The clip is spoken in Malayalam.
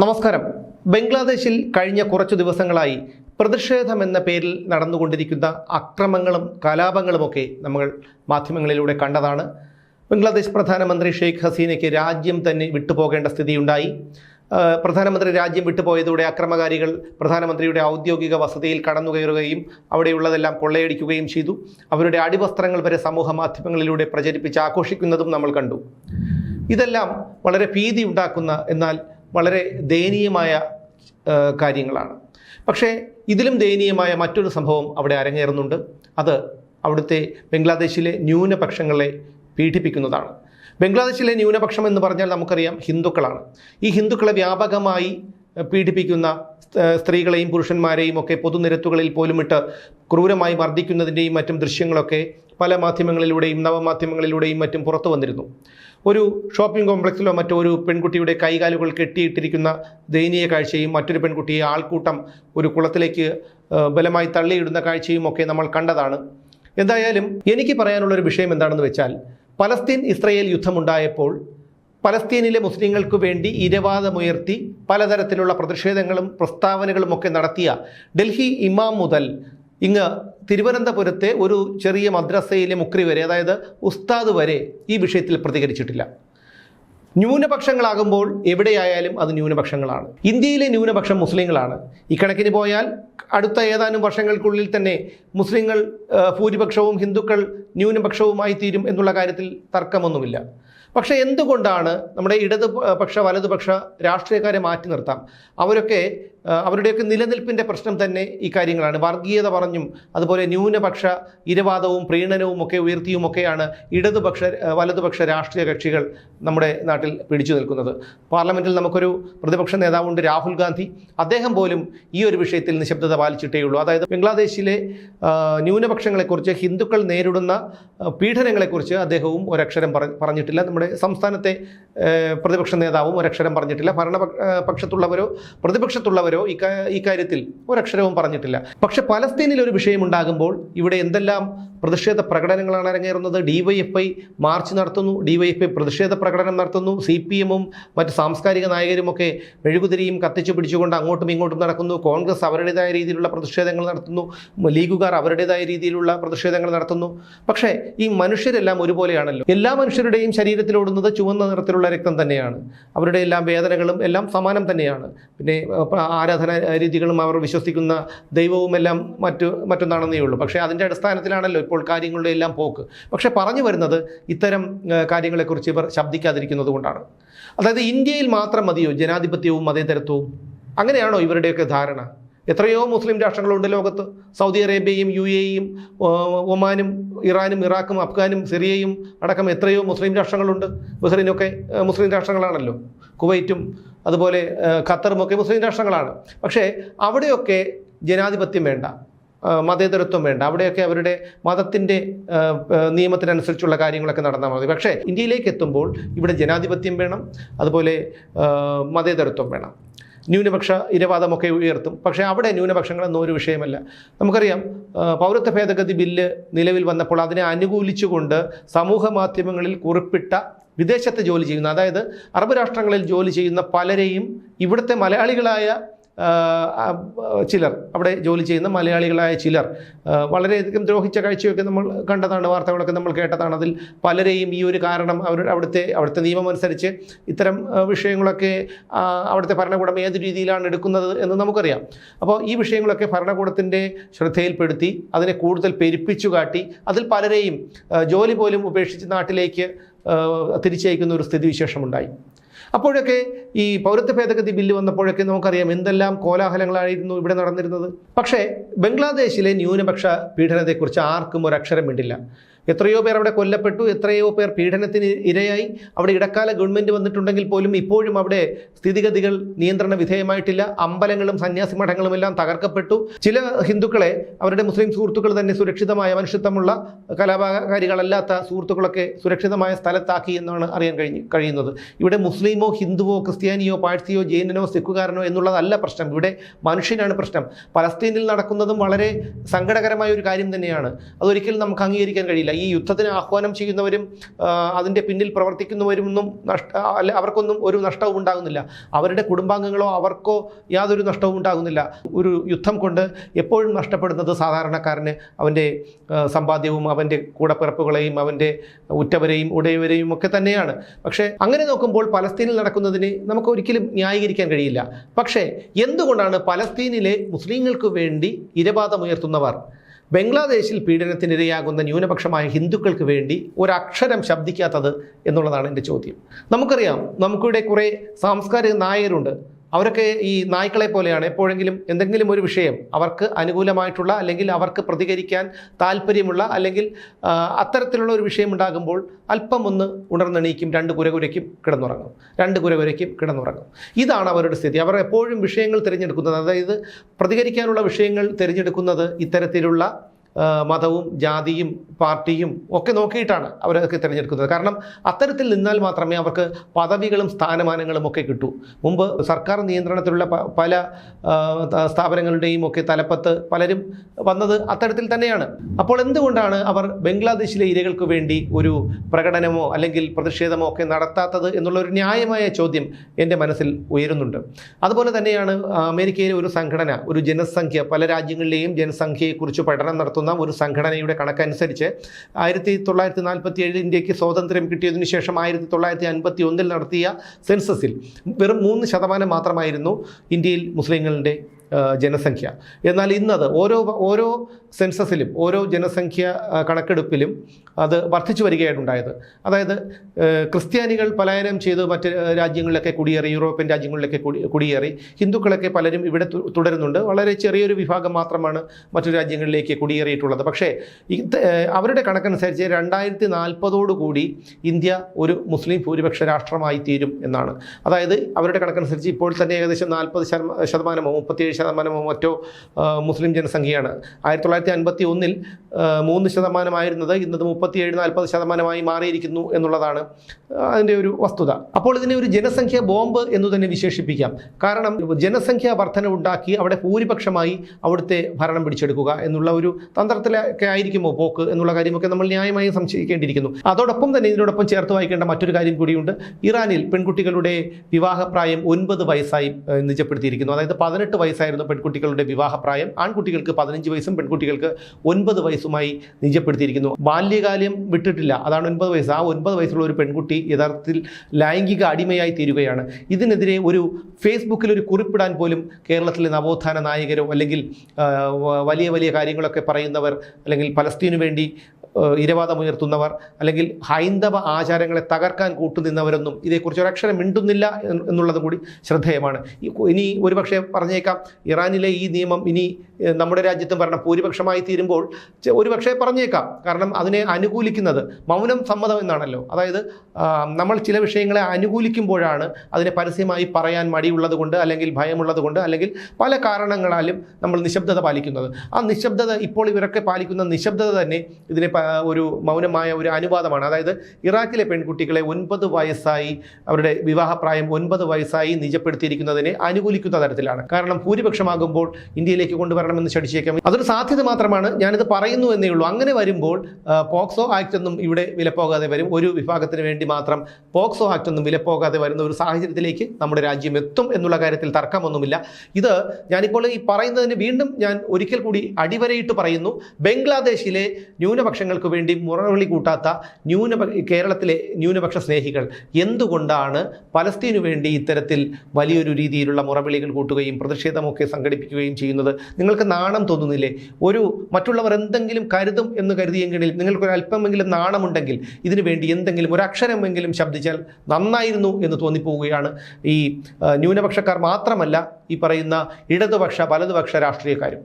നമസ്കാരം. ബംഗ്ലാദേശിൽ കഴിഞ്ഞ കുറച്ചു ദിവസങ്ങളായി പ്രതിഷേധം എന്ന പേരിൽ നടന്നുകൊണ്ടിരിക്കുന്ന അക്രമങ്ങളും കലാപങ്ങളുമൊക്കെ നമ്മൾ മാധ്യമങ്ങളിലൂടെ കണ്ടതാണ്. ബംഗ്ലാദേശ് പ്രധാനമന്ത്രി ഷെയ്ഖ് ഹസീനയ്ക്ക് രാജ്യം തന്നെ വിട്ടുപോകേണ്ട സ്ഥിതിയുണ്ടായി. പ്രധാനമന്ത്രി രാജ്യം വിട്ടുപോയതോടെ അക്രമകാരികൾ പ്രധാനമന്ത്രിയുടെ ഔദ്യോഗിക വസതിയിൽ കടന്നുകയറുകയും അവിടെയുള്ളതെല്ലാം കൊള്ളയടിക്കുകയും ചെയ്തു. അവരുടെ അടിവസ്ത്രങ്ങൾ വരെ സമൂഹ മാധ്യമങ്ങളിലൂടെ പ്രചരിപ്പിച്ച് ആഘോഷിക്കുന്നതും നമ്മൾ കണ്ടു. ഇതെല്ലാം വളരെ ഭീതി ഉണ്ടാക്കുന്ന എന്നാൽ വളരെ ദയനീയമായ കാര്യങ്ങളാണ്. പക്ഷേ ഇതിലും ദയനീയമായ മറ്റൊരു സംഭവം അവിടെ അരങ്ങേറുന്നുണ്ട്. അത് അവിടുത്തെ ബംഗ്ലാദേശിലെ ന്യൂനപക്ഷങ്ങളെ പീഡിപ്പിക്കുന്നതാണ്. ബംഗ്ലാദേശിലെ ന്യൂനപക്ഷം എന്ന് പറഞ്ഞാൽ നമുക്കറിയാം ഹിന്ദുക്കളാണ്. ഈ ഹിന്ദുക്കളെ വ്യാപകമായി പീഡിപ്പിക്കുന്ന സ്ത്രീകളെയും പുരുഷന്മാരെയും ഒക്കെ പൊതുനിരത്തുകളിൽ പോലും ഇട്ട് ക്രൂരമായി മർദ്ദിക്കുന്നതിന്റെയും മറ്റും ദൃശ്യങ്ങളൊക്കെ പല മാധ്യമങ്ങളിലൂടെയും നവമാധ്യമങ്ങളിലൂടെയും മറ്റും പുറത്തു വന്നിരുന്നു. ഒരു ഷോപ്പിംഗ് കോംപ്ലക്സിലോ മറ്റോ ഒരു പെൺകുട്ടിയുടെ കൈകാലുകൾ കെട്ടിയിട്ടിരിക്കുന്ന ദയനീയ കാഴ്ചയും മറ്റൊരു പെൺകുട്ടിയെ ആൾക്കൂട്ടം ഒരു കുളത്തിലേക്ക് ബലമായി തള്ളിയിടുന്ന കാഴ്ചയും ഒക്കെ നമ്മൾ കണ്ടതാണ്. എന്തായാലും എനിക്ക് പറയാനുള്ള ഒരു വിഷയം എന്താണെന്ന് വെച്ചാൽ പലസ്തീൻ ഇസ്രയേൽ യുദ്ധമുണ്ടായപ്പോൾ പലസ്തീനിലെ മുസ്ലിങ്ങൾക്ക് വേണ്ടി ഇരവാദമുയർത്തി പലതരത്തിലുള്ള പ്രതിഷേധങ്ങളും പ്രസ്താവനകളും ഒക്കെ നടത്തിയ ഡൽഹി ഇമാം മുതൽ ഇങ്ങ് തിരുവനന്തപുരത്തെ ഒരു ചെറിയ മദ്രസയിലെ മുക്രി വരെ അതായത് ഉസ്താദ് വരെ ഈ വിഷയത്തിൽ പ്രതികരിച്ചിട്ടില്ല. ന്യൂനപക്ഷങ്ങളാകുമ്പോൾ എവിടെയായാലും അത് ന്യൂനപക്ഷങ്ങളാണ്. ഇന്ത്യയിലെ ന്യൂനപക്ഷം മുസ്ലിങ്ങളാണ്. ഇക്കണക്കിന് പോയാൽ അടുത്ത ഏതാനും വർഷങ്ങൾക്കുള്ളിൽ തന്നെ മുസ്ലിങ്ങൾ ഭൂരിപക്ഷവും ഹിന്ദുക്കൾ ന്യൂനപക്ഷവുമായി തീരും എന്നുള്ള കാര്യത്തിൽ തർക്കമൊന്നുമില്ല. പക്ഷേ എന്തുകൊണ്ടാണ് നമ്മുടെ ഇടതുപക്ഷ വലതുപക്ഷ രാഷ്ട്രീയക്കാരെ മാറ്റി നിർത്താം? അവരൊക്കെ അവരുടെയൊക്കെ നിലനിൽപ്പിന്റെ പ്രശ്നം തന്നെ ഈ കാര്യങ്ങളാണ്. വർഗീയത പറഞ്ഞും അതുപോലെ ന്യൂനപക്ഷ ഇരവാദവും പ്രീണനവും ഒക്കെ ഉയർത്തിയുമൊക്കെയാണ് ഇടതുപക്ഷ വലതുപക്ഷ രാഷ്ട്രീയ കക്ഷികൾ നമ്മുടെ നാട്ടിൽ പിടിച്ചു നിൽക്കുന്നത്. പാർലമെന്റിൽ നമുക്കൊരു പ്രതിപക്ഷ നേതാവുണ്ട് രാഹുൽ ഗാന്ധി. അദ്ദേഹം പോലും ഈ ഒരു വിഷയത്തിൽ നിശബ്ദത പാലിച്ചിട്ടേ ഉള്ളൂ. അതായത് ബംഗ്ലാദേശിലെ ന്യൂനപക്ഷങ്ങളെക്കുറിച്ച് ഹിന്ദുക്കൾ നേരിടുന്ന പീഡനങ്ങളെക്കുറിച്ച് അദ്ദേഹവും ഒരക്ഷരം പറ- പറഞ്ഞിട്ടില്ല. നമ്മുടെ സംസ്ഥാനത്തെ പ്രതിപക്ഷ നേതാവും ഒരക്ഷരം പറഞ്ഞിട്ടില്ല. ഭരണ പക്ഷത്തുള്ളവരോ പ്രതിപക്ഷത്തുള്ളവരോ ഇക്കാ ഇക്കാര്യത്തിൽ ഒരക്ഷരവും പറഞ്ഞിട്ടില്ല. പക്ഷെ പലസ്തീനിൽ ഒരു വിഷയമുണ്ടാകുമ്പോൾ ഇവിടെ എന്തെല്ലാം പ്രതിഷേധ പ്രകടനങ്ങളാണ് അരങ്ങേറുന്നത്. ഡിവൈഎഫ്ഐ മാർച്ച് നടത്തുന്നു. ഡിവൈഎഫ്ഐ പ്രതിഷേധ പ്രകടനം നടത്തുന്നു. സി പി എമ്മും മറ്റ് സാംസ്കാരിക നായകരുമൊക്കെ മെഴുകുതിരിയും കത്തിച്ചു പിടിച്ചുകൊണ്ട് അങ്ങോട്ടും ഇങ്ങോട്ടും നടക്കുന്നു. കോൺഗ്രസ് അവരുടേതായ രീതിയിലുള്ള പ്രതിഷേധങ്ങൾ നടത്തുന്നു. ലീഗുകാർ അവരുടേതായ രീതിയിലുള്ള പ്രതിഷേധങ്ങൾ നടത്തുന്നു. പക്ഷേ ഈ മനുഷ്യരെല്ലാം ഒരുപോലെയാണല്ലോ. എല്ലാ മനുഷ്യരുടെയും ശരീരത്തിലോടുന്നത് ചുവന്ന നിറത്തിലുള്ള രക്തം തന്നെയാണ്. അവരുടെ എല്ലാം വേദനകളും എല്ലാം സമാനം തന്നെയാണ്. പിന്നെ ആരാധന രീതികളും അവർ വിശ്വസിക്കുന്ന ദൈവവും എല്ലാം മറ്റു മറ്റൊന്നാണെന്നേ ഉള്ളൂ. പക്ഷേ അതിന്റെ അടിസ്ഥാനത്തിലാണല്ലോ ഇപ്പോൾ കാര്യങ്ങളുടെ എല്ലാം പോക്ക്. പക്ഷെ പറഞ്ഞു വരുന്നത് ഇത്തരം കാര്യങ്ങളെക്കുറിച്ച് ഇവർ ശബ്ദിക്കാതിരിക്കുന്നത് കൊണ്ടാണ്. അതായത് ഇന്ത്യയിൽ മാത്രം മതിയോ ജനാധിപത്യവും മതേതരത്വവും? അങ്ങനെയാണോ ഇവരുടെയൊക്കെ ധാരണ? എത്രയോ മുസ്ലിം രാഷ്ട്രങ്ങളുണ്ട് ലോകത്ത്. സൗദി അറേബ്യയും യു എയും ഒമാനും ഇറാനും ഇറാഖും അഫ്ഗാനും സിറിയയും അടക്കം എത്രയോ മുസ്ലിം രാഷ്ട്രങ്ങളുണ്ട്. ബഹ്റിനൊക്കെ മുസ്ലിം രാഷ്ട്രങ്ങളാണല്ലോ. കുവൈറ്റും അതുപോലെ ഖത്തറും ഒക്കെ മുസ്ലിം രാഷ്ട്രങ്ങളാണ്. പക്ഷേ അവിടെയൊക്കെ ജനാധിപത്യം വേണ്ട. മതേതരത്വം വേണ്ട. അവിടെയൊക്കെ അവരുടെ മതത്തിന്റെ നിയമത്തിനനുസരിച്ചുള്ള കാര്യങ്ങളൊക്കെ നടന്നാൽ മതി. പക്ഷേ ഇന്ത്യയിലേക്ക് എത്തുമ്പോൾ ഇവിടെ ജനാധിപത്യം വേണം അതുപോലെ മതേതരത്വം വേണം. ന്യൂനപക്ഷ ഇരവാദമൊക്കെ ഉയർത്തും. പക്ഷേ അവിടെ ന്യൂനപക്ഷങ്ങളെന്നോ ഒരു വിഷയമല്ല. നമുക്കറിയാം പൗരത്വ ഭേദഗതി ബില്ല് നിലവിൽ വന്നപ്പോൾ അതിനെ അനുകൂലിച്ചുകൊണ്ട് സമൂഹ മാധ്യമങ്ങളിൽ കുറിപ്പിട്ട വിദേശത്ത് ജോലി ചെയ്യുന്ന അതായത് അറബ് രാഷ്ട്രങ്ങളിൽ ജോലി ചെയ്യുന്ന പലരെയും ഇവിടുത്തെ മലയാളികളായ ചിലർ അവിടെ ജോലി ചെയ്യുന്ന മലയാളികളായ ചിലർ വളരെയധികം ദ്രോഹിച്ച കാഴ്ചയൊക്കെ നമ്മൾ കണ്ടതാണ് വാർത്തകളൊക്കെ നമ്മൾ കേട്ടതാണ്. അതിൽ പലരെയും ഈ ഒരു കാരണം അവർ അവിടുത്തെ അവിടുത്തെ നിയമം അനുസരിച്ച് ഇത്തരം വിഷയങ്ങളൊക്കെ അവിടുത്തെ ഭരണകൂടം ഏത് രീതിയിലാണ് എടുക്കുന്നത് എന്ന് നമുക്കറിയാം. അപ്പോൾ ഈ വിഷയങ്ങളൊക്കെ ഭരണകൂടത്തിന്റെ ശ്രദ്ധയിൽപ്പെടുത്തി അതിനെ കൂടുതൽ പെരുപ്പിച്ചു കാട്ടി അതിൽ പലരെയും ജോലി പോലും ഉപേക്ഷിച്ച് നാട്ടിലേക്ക് തിരിച്ചയക്കുന്ന ഒരു സ്ഥിതിവിശേഷമുണ്ടായി. അപ്പോഴൊക്കെ ഈ പൗരത്വ ഭേദഗതി ബില്ല് വന്നപ്പോഴൊക്കെ നമുക്കറിയാം എന്തെല്ലാം കോലാഹലങ്ങളായിരുന്നു ഇവിടെ നടന്നിരുന്നത്. പക്ഷേ ബംഗ്ലാദേശിലെ ന്യൂനപക്ഷ പീഡനത്തെക്കുറിച്ച് ആർക്കും ഒരക്ഷരം വേണ്ടില്ല എത്രയോ പേർ അവിടെ കൊല്ലപ്പെട്ടു എത്രയോ പേർ പീഡനത്തിന് ഇരയായി. അവിടെ ഇടക്കാല ഗവൺമെന്റ് വന്നിട്ടുണ്ടെങ്കിൽ പോലും ഇപ്പോഴും അവിടെ സ്ഥിതിഗതികൾ നിയന്ത്രണ വിധേയമായിട്ടില്ല. അമ്പലങ്ങളും സന്യാസി മഠങ്ങളും എല്ലാം തകർക്കപ്പെട്ടു. ചില ഹിന്ദുക്കളെ അവരുടെ മുസ്ലിം സുഹൃത്തുക്കൾ തന്നെ സുരക്ഷിതമായ മനുഷ്യത്വമുള്ള കലാപകാരികളല്ലാത്ത സുഹൃത്തുക്കളൊക്കെ സുരക്ഷിതമായ സ്ഥലത്താക്കി എന്നാണ് അറിയാൻ കഴിഞ്ഞ് കഴിയുന്നത്. ഇവിടെ മുസ്ലിമോ ഹിന്ദുവോ ക്രിസ്ത്യാനിയോ പാഴ്സിയോ ജൈനനോ സിഖുകാരനോ എന്നുള്ളതല്ല പ്രശ്നം. ഇവിടെ മനുഷ്യനാണ് പ്രശ്നം. പലസ്തീനിൽ നടക്കുന്നതും വളരെ സങ്കടകരമായ ഒരു കാര്യം തന്നെയാണ്. അതൊരിക്കലും നമുക്ക് അംഗീകരിക്കാൻ കഴിയില്ല. ഈ യുദ്ധത്തിന് ആഹ്വാനം ചെയ്യുന്നവരും അതിന്റെ പിന്നിൽ പ്രവർത്തിക്കുന്നവരും ഒന്നും നഷ്ട അല്ല അവർക്കൊന്നും ഒരു നഷ്ടവും ഉണ്ടാകുന്നില്ല. അവരുടെ കുടുംബാംഗങ്ങളോ അവർക്കോ യാതൊരു നഷ്ടവും ഉണ്ടാകുന്നില്ല. ഒരു യുദ്ധം കൊണ്ട് എപ്പോഴും നഷ്ടപ്പെടുന്നത് സാധാരണക്കാരന് അവന്റെ സമ്പാദ്യവും അവന്റെ കൂടപ്പിറപ്പുകളെയും അവന്റെ ഉറ്റവരെയും ഉടയവരെയും ഒക്കെ തന്നെയാണ്. പക്ഷേ അങ്ങനെ നോക്കുമ്പോൾ പലസ്തീനിൽ നടക്കുന്നതിന് നമുക്ക് ഒരിക്കലും ന്യായീകരിക്കാൻ കഴിയില്ല. പക്ഷേ എന്തുകൊണ്ടാണ് പലസ്തീനിലെ മുസ്ലിങ്ങൾക്ക് വേണ്ടി ഇരവാദമുയർത്തുന്നവർ ബംഗ്ലാദേശിൽ പീഡനത്തിനിരയാകുന്ന ന്യൂനപക്ഷമായ ഹിന്ദുക്കൾക്ക് വേണ്ടി ഒരക്ഷരം ശബ്ദിക്കാത്തത് എന്നുള്ളതാണ് എന്റെ ചോദ്യം. നമുക്കറിയാം നമുക്കിവിടെ കുറേ സാംസ്കാരിക നായകരുണ്ട് അവരൊക്കെ ഈ നായ്ക്കളെ പോലെയാണ്. എപ്പോഴെങ്കിലും എന്തെങ്കിലും ഒരു വിഷയം അവർക്ക് അനുകൂലമായിട്ടുള്ള അല്ലെങ്കിൽ അവർക്ക് പ്രതികരിക്കാൻ താല്പര്യമുള്ള അല്ലെങ്കിൽ അത്തരത്തിലുള്ള ഒരു വിഷയം ഉണ്ടാകുമ്പോൾ അല്പം ഒന്ന് ഉണർന്നെണീക്കും. രണ്ട് കുരകുരയ്ക്കും കിടന്നുറങ്ങും. രണ്ട് കുരകുരയ്ക്കും കിടന്നുറങ്ങും. ഇതാണ് അവരുടെ സ്ഥിതി. അവർ എപ്പോഴും വിഷയങ്ങൾ തിരഞ്ഞെടുക്കുന്നത്. അതായത് പ്രതികരിക്കാനുള്ള വിഷയങ്ങൾ തിരഞ്ഞെടുക്കുന്നത് ഇത്തരത്തിലുള്ള മതവും ജാതിയും പാർട്ടിയും ഒക്കെ നോക്കിയിട്ടാണ് അവരൊക്കെ തിരഞ്ഞെടുക്കുന്നത്. കാരണം അത്തരത്തിൽ നിന്നാൽ മാത്രമേ അവർക്ക് പദവികളും സ്ഥാനമാനങ്ങളും ഒക്കെ കിട്ടൂ. മുമ്പ് സർക്കാർ നിയന്ത്രണത്തിലുള്ള പല സ്ഥാപനങ്ങളുടെയും ഒക്കെ തലപ്പത്ത് പലരും വന്നത് അത്തരത്തിൽ തന്നെയാണ്. അപ്പോൾ എന്തുകൊണ്ടാണ് അവർ ബംഗ്ലാദേശിലെ ഇരകൾക്ക് വേണ്ടി ഒരു പ്രകടനമോ അല്ലെങ്കിൽ പ്രതിഷേധമോ ഒക്കെ നടത്താത്തത് എന്നുള്ള ഒരു ന്യായമായ ചോദ്യം എന്റെ മനസ്സിൽ ഉയരുന്നുണ്ട്. അതുപോലെ തന്നെയാണ് അമേരിക്കയിലെ ഒരു സംഘടന ഒരു ജനസംഖ്യ പല രാജ്യങ്ങളിലെയും ജനസംഖ്യയെക്കുറിച്ച് പഠനം നടത്തുന്ന ഒരു സംഘടനയുടെ കണക്കനുസരിച്ച് ആയിരത്തി തൊള്ളായിരത്തി നാൽപ്പത്തി ഏഴ് ഇന്ത്യയ്ക്ക് സ്വാതന്ത്ര്യം കിട്ടിയതിനു ശേഷം ആയിരത്തി തൊള്ളായിരത്തി അൻപത്തി ഒന്നിൽ നടത്തിയ സെൻസസിൽ വെറും മൂന്ന് ശതമാനം മാത്രമായിരുന്നു ഇന്ത്യയിൽ മുസ്ലിങ്ങളുടെ ജനസംഖ്യ. എന്നാൽ ഇന്നത് ഓരോ ഓരോ സെൻസസിലും ഓരോ ജനസംഖ്യ കണക്കെടുപ്പിലും അത് വർദ്ധിച്ചു വരികയായിട്ടുണ്ടായത് അതായത് ക്രിസ്ത്യാനികൾ പലായനം ചെയ്ത് മറ്റ് രാജ്യങ്ങളിലൊക്കെ കുടിയേറി യൂറോപ്യൻ രാജ്യങ്ങളിലൊക്കെ കുടി കുടിയേറി ഹിന്ദുക്കളൊക്കെ പലരും ഇവിടെ തുടരുന്നുണ്ട്. വളരെ ചെറിയൊരു വിഭാഗം മാത്രമാണ് മറ്റു രാജ്യങ്ങളിലേക്ക് കുടിയേറിയിട്ടുള്ളത്. പക്ഷേ അവരുടെ കണക്കനുസരിച്ച് രണ്ടായിരത്തി നാൽപ്പതോടുകൂടി ഇന്ത്യ ഒരു മുസ്ലിം ഭൂരിപക്ഷ രാഷ്ട്രമായി തീരും എന്നാണ്. അതായത് അവരുടെ കണക്കനുസരിച്ച് ഇപ്പോൾ തന്നെ ഏകദേശം നാൽപ്പത് ശതമാനമോ മുപ്പത്തിയേഴ് ശതമാനമോ മറ്റോ മുസ്ലിം ജനസംഖ്യയാണ്. ആയിരത്തി തൊള്ളായിരത്തി അൻപത്തി ഒന്നിൽ മൂന്ന് ശതമാനമായിരുന്നത് ഇന്നത് മുപ്പത്തിയേഴ് നാൽപ്പത് ശതമാനമായി മാറിയിരിക്കുന്നു എന്നുള്ളതാണ് അതിന്റെ ഒരു വസ്തുത. അപ്പോൾ ഇതിനെ ഒരു ജനസംഖ്യ ബോംബ് എന്ന് തന്നെ വിശേഷിപ്പിക്കാം. കാരണം ജനസംഖ്യ വർധന ഉണ്ടാക്കി അവിടെ ഭൂരിപക്ഷമായി അവിടുത്തെ ഭരണം പിടിച്ചെടുക്കുക എന്നുള്ള ഒരു തന്ത്രത്തിലൊക്കെ ആയിരിക്കുമോ പോക്ക് എന്നുള്ള കാര്യമൊക്കെ നമ്മൾ ന്യായമായി സംശയിക്കേണ്ടിയിരിക്കുന്നു. അതോടൊപ്പം തന്നെ ഇതിനോടൊപ്പം ചേർത്ത് വായിക്കേണ്ട മറ്റൊരു കാര്യം കൂടിയുണ്ട്. ഇറാനിൽ പെൺകുട്ടികളുടെ വിവാഹപ്രായം ഒൻപത് വയസ്സായി നിജപ്പെടുത്തിയിരിക്കുന്നു. അതായത് പതിനെട്ട് വയസ്സായിരുന്നു പെൺകുട്ടികളുടെ വിവാഹപ്രായം. ആൺകുട്ടികൾക്ക് പതിനഞ്ച് വയസ്സും പെൺകുട്ടികൾക്ക് ഒൻപത് വയസ്സുമായി നിജപ്പെടുത്തിയിരിക്കുന്നു. ബാല്യകാലം വിട്ടിട്ടില്ല. അതാണ് ഒൻപത് വയസ്സ്. ആ ഒൻപത് വയസ്സുള്ള ഒരു പെൺകുട്ടി യഥാർത്ഥത്തിൽ ലൈംഗിക അടിമയായി തീരുകയാണ്. ഇതിനെതിരെ ഒരു ഫേസ്ബുക്കിൽ ഒരു കുറിപ്പിടാൻ പോലും കേരളത്തിലെ നവോത്ഥാന നായകരോ അല്ലെങ്കിൽ വലിയ വലിയ കാര്യങ്ങളൊക്കെ പറയുന്നവർ അല്ലെങ്കിൽ പലസ്തീനു വേണ്ടി ഇരവാദമുയർത്തുന്നവർ അല്ലെങ്കിൽ ഹൈന്ദവ ആചാരങ്ങളെ തകർക്കാൻ കൂട്ടുനിന്നവരൊന്നും ഇതേക്കുറിച്ച് ഒരക്ഷരം മിണ്ടുന്നില്ല എന്നുള്ളതും കൂടി ശ്രദ്ധേയമാണ്. ഇനി ഒരുപക്ഷെ പറഞ്ഞേക്കാം ഇറാനിലെ ഈ നിയമം ഇനി നമ്മുടെ രാജ്യത്തും ഭരണം ഭൂരിപക്ഷമായി തീരുമ്പോൾ ഒരുപക്ഷെ പറഞ്ഞേക്കാം. കാരണം അതിനെ അനുകൂലിക്കുന്നത് മൗനം സമ്മതം എന്നാണല്ലോ. അതായത് നമ്മൾ ചില വിഷയങ്ങളെ അനുകൂലിക്കുമ്പോഴാണ് അതിനെ പരസ്യമായി പറയാൻ മടിയുള്ളത് കൊണ്ട് അല്ലെങ്കിൽ ഭയമുള്ളത് കൊണ്ട് അല്ലെങ്കിൽ പല കാരണങ്ങളാലും നമ്മൾ നിശബ്ദത പാലിക്കുന്നത്. ആ നിശബ്ദത ഇപ്പോൾ ഇവരൊക്കെ പാലിക്കുന്ന നിശബ്ദത തന്നെ ഇതിനെ ഒരു മൗനമായ ഒരു അനുവാദമാണ്. അതായത് ഇറാഖിലെ പെൺകുട്ടികളെ ഒൻപത് വയസ്സായി അവരുടെ വിവാഹപ്രായം ഒൻപത് വയസ്സായി നിജപ്പെടുത്തിയിരിക്കുന്നതിനെ അനുകൂലിക്കുന്ന തരത്തിലാണ്. കാരണം ഭൂരിപക്ഷമാകുമ്പോൾ ഇന്ത്യയിലേക്ക് കൊണ്ടുവരണമെന്ന് ശടിച്ചേക്കാം അതൊരു സാധ്യത മാത്രമാണ്. ഞാനിത് പറയുന്നു എന്നേ ഉള്ളൂ. അങ്ങനെ വരുമ്പോൾ പോക്സോ ആക്ട് ഒന്നും ഇവിടെ വിലപ്പോകാതെ വരും. ഒരു വിഭാഗത്തിന് വേണ്ടി മാത്രം പോക്സോ ആക്ട് ഒന്നും വിലപ്പോകാതെ വരുന്ന ഒരു സാഹചര്യത്തിലേക്ക് നമ്മുടെ രാജ്യം എത്തും എന്നുള്ള കാര്യത്തിൽ തർക്കമൊന്നുമില്ല. ഇത് ഞാനിപ്പോൾ ഈ പറയുന്നതിന് വീണ്ടും ഞാൻ ഒരിക്കൽ കൂടി അടിവരയിട്ട് പറയുന്നു. ബംഗ്ലാദേശിലെ ന്യൂനപക്ഷങ്ങൾക്ക് വേണ്ടി മുറവിളി കൂട്ടാത്ത ന്യൂനപ കേരളത്തിലെ ന്യൂനപക്ഷ സ്നേഹികൾ എന്തുകൊണ്ടാണ് പലസ്തീനു വേണ്ടി ഇത്തരത്തിൽ വലിയൊരു രീതിയിലുള്ള മുറവിളികൾ കൂട്ടുകയും പ്രതിഷേധമൊക്കെ സംഘടിപ്പിക്കുകയും ചെയ്യുന്നത്? നിങ്ങൾക്ക് നാണം തോന്നുന്നില്ലേ? ഒരു മറ്റുള്ളവർ എന്തെങ്കിലും കരുതും എന്ന് കരുതിയെങ്കിൽ നിങ്ങൾക്കൊരു അല്പമെങ്കിലും നാണമുണ്ടെങ്കിൽ ഇതിനു വേണ്ടി എന്തെങ്കിലും ഒരു അക്ഷരമെങ്കിലും ശബ്ദിച്ചാൽ നന്നായിരുന്നു എന്ന് തോന്നിപ്പോവുകയാണ് ഈ ന്യൂനപക്ഷക്കാർ മാത്രമല്ല ഈ പറയുന്ന ഇടതുപക്ഷ വലതുപക്ഷ രാഷ്ട്രീയക്കാരും.